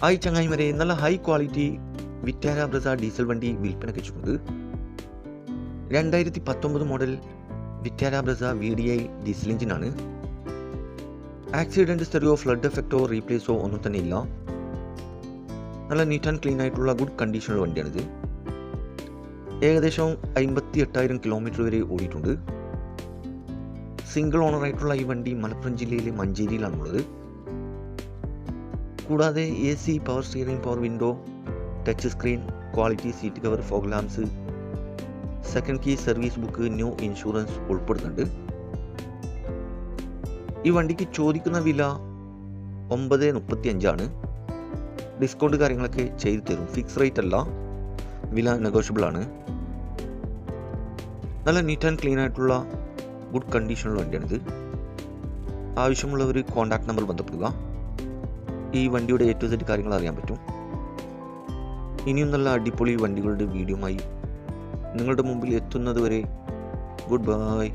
Hi ചങ്ങായിമരെ നല്ല high quality Vitara Brezza diesel വണ്ടി വിൽപ്പനയ്ക്ക് വെച്ചിട്ടുണ്ട്. രണ്ടായിരത്തി പത്തൊമ്പത് model Vitara Brezza V D I diesel എഞ്ചിനാണ് ആക്സിഡന്റ് സ്റ്റെറിയോ ഫ്ലഡ് എഫക്റ്റോ റീപ്ലേസോ ഒന്നും തന്നെ ഇല്ല. നല്ല നീറ്റ് ആൻഡ് ക്ലീൻ ആയിട്ടുള്ള ഗുഡ് കണ്ടീഷനുള്ള വണ്ടിയാണിത്. ഏകദേശം അമ്പത്തി എട്ടായിരം കിലോമീറ്റർ വരെ ഓടിയിട്ടുണ്ട്. സിംഗിൾ ഓണർ ആയിട്ടുള്ള ഈ വണ്ടി മലപ്പുറം ജില്ലയിലെ മഞ്ചേരിയിലാണുള്ളത്. കൂടാതെ A C power steering power window touch screen quality seat cover fog lamps second key service book new insurance ഉൾപ്പെടുന്നുണ്ട്. ഈ വണ്ടിക്ക് ചോദിക്കുന്ന വില ഒമ്പത് മുപ്പത്തി അഞ്ചാണ് ഡിസ്കൗണ്ട് കാര്യങ്ങളൊക്കെ ചെയ്തു തരും. ഫിക്സ് റേറ്റ് അല്ല. വില നെഗോഷ്യബിൾ ആണ്. നല്ല നീറ്റ് ആൻഡ് ക്ലീൻ ആയിട്ടുള്ള ഗുഡ് കണ്ടീഷനുള്ള വണ്ടിയാണിത്. ആവശ്യമുള്ളവർ കോൺടാക്ട് നമ്പർ ബന്ധപ്പെടുക. ഈ വണ്ടിയുടെ ടു സെറ്റ് കാര്യങ്ങൾ അറിയാൻ പറ്റും. ഇനിയും നല്ല അടിപൊളി വണ്ടികളുടെ വീഡിയോമായി നിങ്ങളുടെ മുമ്പിൽ എത്തുന്നത് വരെ ഗുഡ് ബൈ